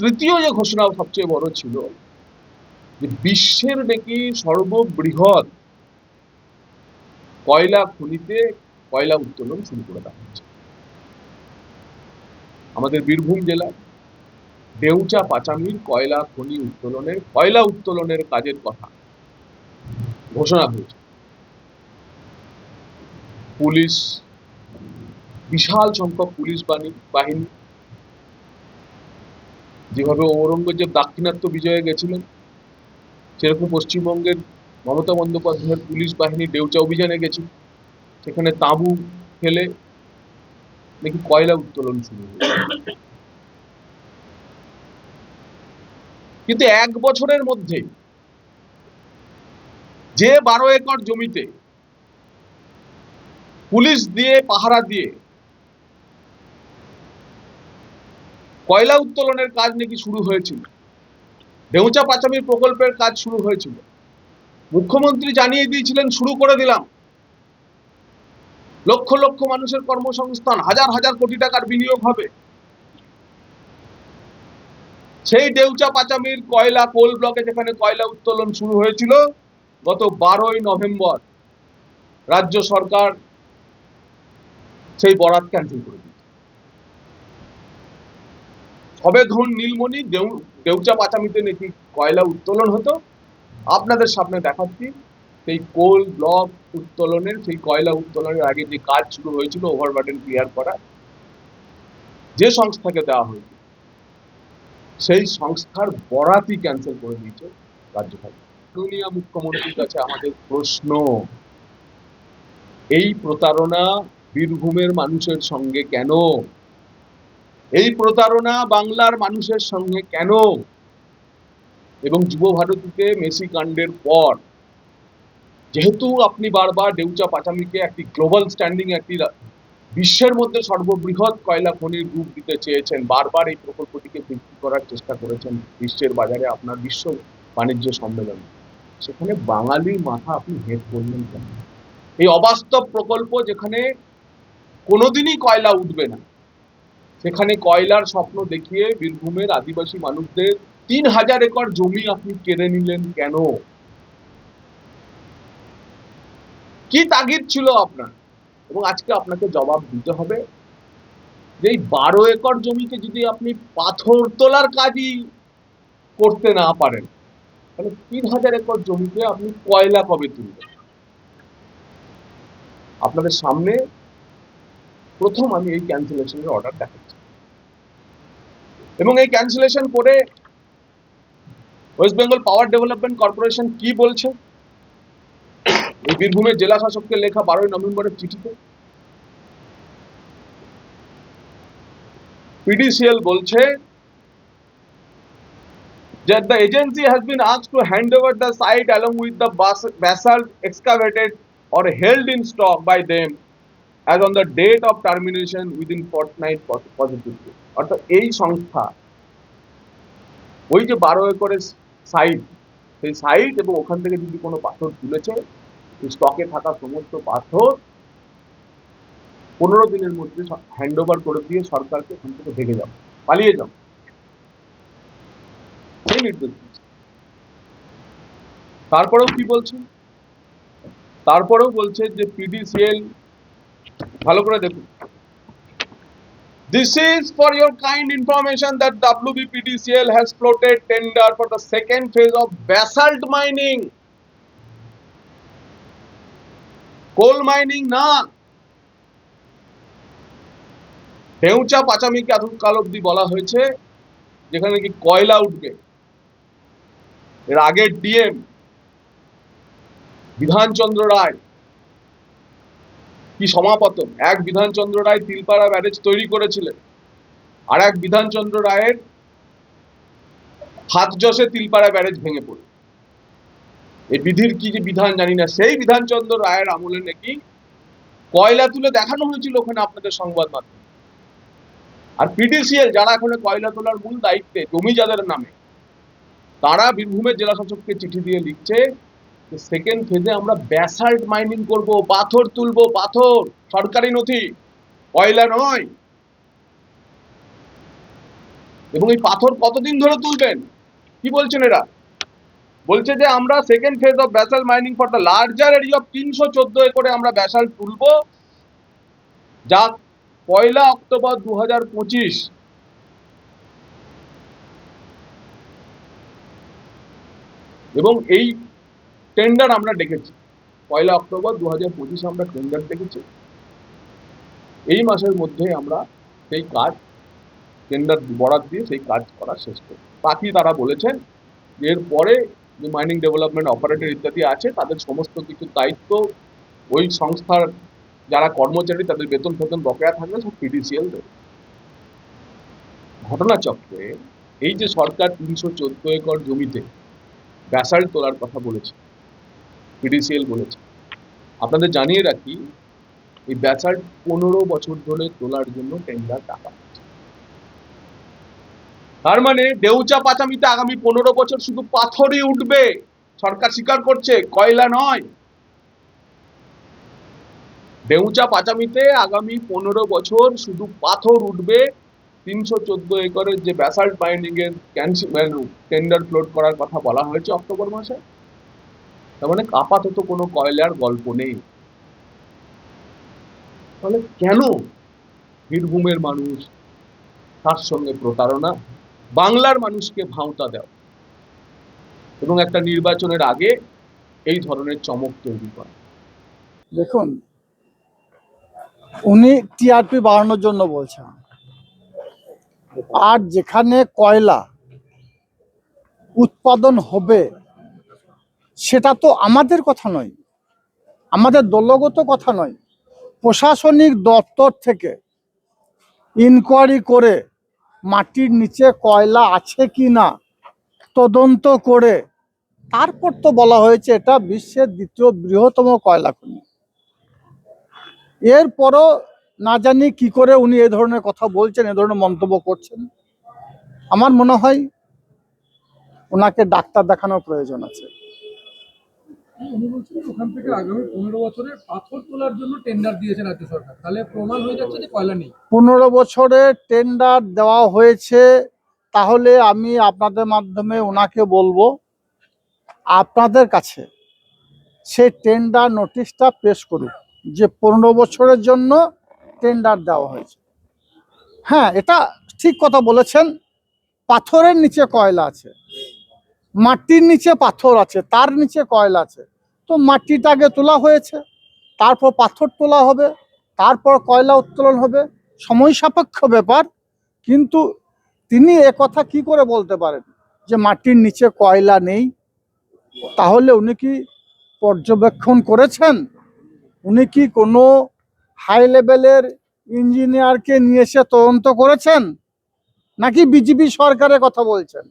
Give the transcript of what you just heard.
তৃতীয় যে ঘোষণা সবচেয়ে বড় ছিল যে বিশ্বের নাকি সর্ববৃহৎ কয়লা খনিতে কয়লা উত্তোলন শুরু করে দেওয়া হচ্ছে আমাদের বীরভূম জেলা, দেউচা পাচামির কয়লা খনি উত্তোলনের, কয়লা উত্তোলনের কাজের কথা ঘোষণা হয়েছে। পুলিশ, বিশাল সংখ্যক পুলিশ বাহিনী বাহিনী যেভাবে ঔরঙ্গজেব দাক্ষিণাত্য বিজয়ে গেছিলেন, সেরকম পশ্চিমবঙ্গের মমতা বন্দ্যোপাধ্যায়ের পুলিশ বাহিনী ডেউচা অভিযানে গেছে সেখানে তাঁবু ফেলে নাকি কয়লা উত্তোলন শুরু হয়েছে। কিন্তু এক বছরের মধ্যে যে বারো একর জমিতে পুলিশ দিয়ে পাহারা দিয়ে কয়লা উত্তোলনের কাজ নাকি শুরু হয়েছিল? ডেউচা পাচামির প্রকল্পের কাজ শুরু হয়েছিল। মুখ্যমন্ত্রী জানিয়ে দিয়েছিলেন, শুরু করে দিলাম। লক্ষ লক্ষ মানুষের কর্মসংস্থান, হাজার হাজার কোটি টাকার বিনিয়োগ হবে। সেই ডেউচা পাচামির কয়লা কোল ব্লকে যেখানে কয়লা উত্তোলন শুরু হয়েছিল, গত বারোই নভেম্বর রাজ্য সরকার সেই বরাত ক্যান্সেল করে সবে ধরুন নীলমণি, দেউ দেউচা পাচামিতে নাকি কয়লা উত্তোলন হতো? আপনাদের সামনে দেখাচ্ছি, সেই কোল ব্লক উত্তোলনের, সেই কয়লা উত্তোলনের আগে যে কাজ শুরু হয়েছিল ওভারবার্ডেন ক্লিয়ার করা, যে সংস্থাকে দেওয়া হয়েছে, সেই সংস্থার বরাতই ক্যান্সেল করে দিয়েছে রাজ্য সরকার। মুখ্যমন্ত্রীর কাছে আমাদের প্রশ্ন, এই প্রতারণা বীরভূমের মানুষের সঙ্গে কেন এই প্রতারণা বাংলার মানুষের সঙ্গে কেন? এবং যুব ভারতীতে মেসি কাণ্ডের পর, যেহেতু আপনি বারবার ডেউচা পাচামিকে একটি গ্লোবাল স্ট্যান্ডিং, একটি বিশ্বের মধ্যে সর্ববৃহৎ কয়লা খনির রূপ দিতে চেয়েছেন, বারবার এই প্রকল্পটিকে বিক্রি করার চেষ্টা করেছেন বিশ্বের বাজারে আপনার বিশ্ব বাণিজ্য সম্মেলনে। সেখানে বাঙালির মাথা আপনি হেট করলেন কেন? এই অবাস্তব প্রকল্প যেখানে কোনোদিনই কয়লা উঠবে না। সেখানে কয়লার স্বপ্ন দেখিয়ে বীরভূমের আদিবাসী মানুষদের তিন হাজার একর জমি আপনি কেড়ে নিলেন কেন? কি তাগিদ ছিল আপনার? এবং আজকে আপনাকে জবাব দিতে হবে যে এই বারো একর জমিতে যদি আপনি পাথর তোলার কাজই করতে না পারেন, তাহলে তিন হাজার একর জমিতে আপনি কয়লা কবে তুলবেন? আপনাদের সামনে প্রথম আমি এই ক্যান্সেলেশনের অর্ডার দেখাচ্ছি। এবং এই ক্যান্সেলেশন করে West Bengal Power Development Corporation কি বলছে? এই বীরভূমের জেলা শাসককে লেখা বারোই নভেম্বরের চিঠিতে। পিডিসিএল বলছে that the agency has been asked to hand over the site along with the bas- basalt excavated or held in stock by them on the date of termination, within fortnight pos- positively. অর্থাৎ এই সংস্থা, ওই যে বারো একরের site সেই site এবং ওখান থেকে যদি কোনো পাথর তুলেছে স্টকে থাকা সমস্ত পাথর পনেরো দিনের মধ্যে হ্যান্ড ওভার করে দিয়ে সরকারকে ওখান থেকে ভেঙে যাও পালিয়ে যাও সেই নির্দেশ তারপরেও কি বলছে? তারপরেও বলছে যে পিডিসিএল ভালো করে দেখুন This is for your kind information that WBPDCL has floated tender for the second phase of basalt mining. Coal mining না ঢেউচা পাচামিকে এতকাল অব্দি বলা হয়েছে যেখানে নাকি কয়লা উঠবে এর আগের ডিএম বিধানচন্দ্র রায় কি সমাপতন? এক বিধানচন্দ্র রায় তিলপাড়া ব্যারেজ তৈরি করেছিলেন। আর এক বিধানচন্দ্র রায়ের হাত যশে তিলপাড়া ব্যারেজ ভেঙে পড়ে। এই বিধির কি যে বিধান জানি না। সেই বিধানচন্দ্র রায়ের আমলে নাকি কয়লা তুলে দেখানো হয়েছিল ওখানে আপনাদের সংবাদ মাধ্যমে। আর পিডিসিএল যারা এখন কয়লা তোলার মূল দায়িত্বে, জমি যাদের নামে, তারা বীরভূমের জেলা শাসককে চিঠি দিয়ে লিখছে সেকেন্ড ফেজে আমরা ব্যাসাল্ট মাইনিং করব, পাথর তুলবো, পাথর, সরকারি নথি, কয়লা নয়। এবং এই পাথর কতদিন ধরে তুলবেন? কি বলছেন এরা? বলছে যে আমরা second phase of basalt mining for the larger area of তিনশো চোদ্দ একরে আমরা ব্যাসাল তুলবো। যা পয়লা অক্টোবর দু হাজার পঁচিশ। এবং এই টেন্ডার আমরা ডেকেছি। পয়লা অক্টোবর দু হাজার পঁচিশে আমরা টেন্ডার ডেকেছি। এই মাসের মধ্যে আমরা সেই কাজ টেন্ডার বরাদ দিয়ে সেই কাজ করা শেষ করি বাকি তারা বলেছেন, এরপরে যে মাইনিং ডেভেলপমেন্ট অপারেটর ইত্যাদি আছে, তাদের সমস্ত কিছু দায়িত্ব ওই সংস্থার যারা কর্মচারী, তাদের বেতন ফেতন বকেয়া থাকবে সব পিডিসিএল দেবে। ঘটনাচক্রে এই যে সরকার তিনশো চোদ্দ একর জমিতে ব্যাসাল্ট তোলার কথা বলেছে পিডিসিএল বলেছে। আপনাদের জানিয়ে রাখি, এই ব্যাসাল্ট পনেরো বছর ধরে তোলার জন্য টেন্ডার টাকা তার মানে দেউচা পাচামিতে আগামী পনেরো বছর শুধু পাথরই উঠবে, সরকার স্বীকার করছে, কয়লা নয়। দেউচা পাচামিতে আগামী পনেরো বছর শুধু পাথর উঠবে, তিনশো চোদ্দ একরের যে ব্যাসাল্ট মাইনিং এর টেন্ডার ফ্লোট করার কথা বলা হয়েছে অক্টোবর মাসে। তার মানে আপাতত কোনো কয়লার গল্প নেই। তাহলে কেন বীরভূমের মানুষ তার সঙ্গে প্রতারণা? বাংলার মানুষকে ভাঁওতা দেওয়া এবং একটা নির্বাচনের আগে এই ধরনের চমক তৈরি করা। দেখুন, উনি টিআরপি বাড়ানোর জন্য বলছেন। আর যেখানে কয়লা উৎপাদন হবে সেটা তো আমাদের কথা নয়। আমাদের দলগত কথা নয়। প্রশাসনিক দপ্তর থেকে ইনকোয়ারি করে মাটির নিচে কয়লা আছে কি না তদন্ত করে তারপর তো বলা হয়েছে এটা বিশ্বের দ্বিতীয় বৃহত্তম কয়লা খনি। এরপরও না জানি কি করে উনি এ ধরনের কথা বলছেন, এ ধরনের মন্তব্য করছেন। আমার মনে হয় ওনাকে ডাক্তার দেখানোর প্রয়োজন আছে। উনি বলছেন ওখান থেকে আগামী পনেরো বছরের পাথর তোলার জন্য টেন্ডার দিয়েছে রাজ্য সরকার। তাহলে প্রমাণ হয়ে যাচ্ছে যে কয়লা নেই। পনেরো বছরে টেন্ডার দেওয়া হয়েছে, তাহলে আমি আপনাদের মাধ্যমে ওনাকে বলব, আপনাদের কাছে সেই টেন্ডার নোটিশটা পেশ করুক যে পনেরো বছরের জন্য টেন্ডার দেওয়া হয়েছে। হ্যাঁ এটা ঠিক কথা বলেছেন, পাথরের নিচে কয়লা আছে। মাটির নিচে পাথর আছে, তার নিচে কয়লা আছে। তো মাটিটা আগে তোলা হয়েছে, তারপর পাথর তোলা হবে, তারপর কয়লা উত্তোলন হবে, সময় সাপেক্ষ ব্যাপার। কিন্তু তিনি কথা কি করে বলতে পারেন? যে মাটির নিচে কয়লা নেই, তাহলে উনি কি পর্যবেক্ষণ করেছেন? উনি কি কোনো হাই লেভেলের ইঞ্জিনিয়ারকে নিয়ে এসে তদন্ত করেছেন? নাকি বিজেপি সরকারের কথা বলছেন?